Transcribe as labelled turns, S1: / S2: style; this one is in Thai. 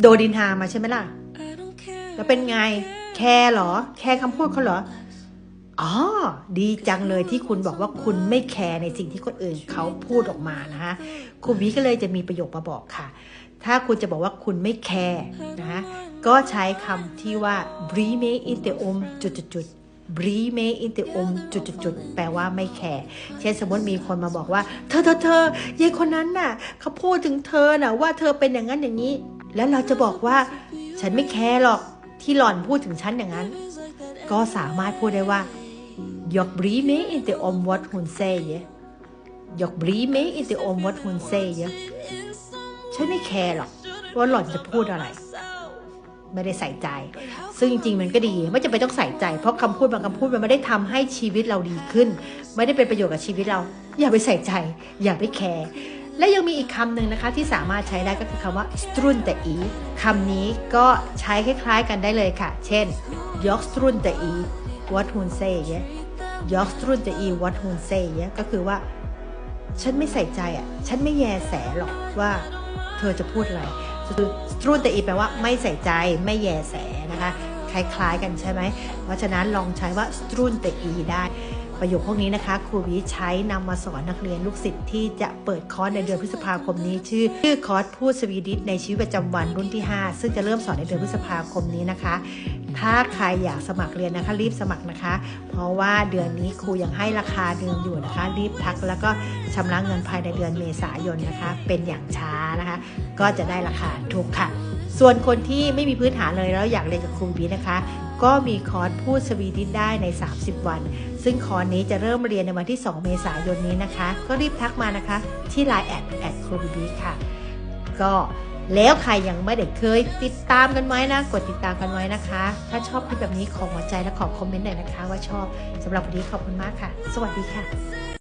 S1: โดนดินทามาใช่ไหมล่ะ แล้วเป็นไง แคร์หรอ แคร์คำพูดเขาเหรอ อ๋อ ดีจังเลยที่คุณบอกว่าคุณไม่แคร์ในสิ่งที่คนอื่นเขาพูดออกมานะคะครูบีก็เลยจะมีประโยคมาบอกค่ะ ถ้าคุณจะบอกว่าคุณไม่แคร์นะะก็ใช้คำที่ว่า brime in the om จุดจุดจุด brime in the om จุดจุดจุดแปลว่าไม่แคร์เช่นสมมติมีคนมาบอกว่า เธอเธอเธอยายคนนั้นน่ะเขาพูดถึงเธอน่ะว่าเธอเป็นอย่างนั้นอย่างนี้ แล้วเราจะบอกว่า ฉันไม่แคร์หรอกที่หล่อนพูดถึงฉันอย่างนั้น ก็สามารถพูดได้ว่า Jag bryr mig inte om vad hon säger. Jag bryr mig inte om vad hon säger. ฉันไม่แคร์หรอกว่าหล่อนจะพูดอะไร ไม่ได้ใส่ใจ ซึ่งจริงๆมันก็ดี ไม่จำเป็นต้องใส่ใจ เพราะคำพูดบางคำพูดมันไม่ได้ทำให้ชีวิตเราดีขึ้น ไม่ได้เป็นประโยชน์กับชีวิตเรา อย่าไปใส่ใจ อย่าไปแคร์ และยังมีอีกคำหนึ่งนะคะที่สามารถใช้ได้ก็คือคำว่า strunta i คำนี้ก็ใช้คล้ายๆกันได้เลยค่ะ เช่น jag strunta i what hon säger jag strunta i what hon säger ก็คือว่า ฉันไม่ใส่ใจอะ ฉันไม่แยแสหรอกว่าเธอจะพูดอะไรคือสตรูนแต่อีแปลว่าไม่ใส่ใจไม่แยแสนะคะ คล้ายๆกันใช่ไหม เพราะฉะนั้นลองใช้ว่าสตรูนแต่อีได้ ประโยคพวกนี้นะคะ ครูวิใช้นำมาสอนนักเรียนลูกศิษย์ที่จะเปิดคอร์สในเดือนพฤษภาคมนี้ ชื่อชื่อคอร์สพูดสวีดิชในชีวิตประจำวันรุ่นที่ 5 ซึ่งจะเริ่มสอนในเดือนพฤษภาคมนี้นะคะ ถ้าใครอยากสมัครเรียนนะคะรีบสมัครนะคะ เพราะว่าเดือนนี้ครูยังให้ราคาเดิมอยู่นะคะ รีบทักแล้วก็ชำระเงินภายในเดือนเมษายนนะคะ เป็นอย่างช้านะคะ ก็จะได้ราคาถูกค่ะ ส่วนคนที่ไม่มีพื้นฐานเลยแล้วอยากเรียนกับครูบีนะคะ ก็มีคอร์สพูดสวีดิชได้ใน 30 วัน ซึ่งคอร์สนี้จะเริ่มเรียนในวันที่ 2 เมษายนนี้นะคะ ก็รีบทักมานะคะ ที่ Line แอดแอดครูบีค่ะ ก็แล้วใครยังไม่ได้เคยติดตามกันไว้นะ กดติดตามกันไว้นะคะ ถ้าชอบคลิปแบบนี้ขอหัวใจและขอคอมเมนต์หน่อยนะคะ ว่าชอบสำหรับวันนี้ขอบคุณมากค่ะ สวัสดีค่ะ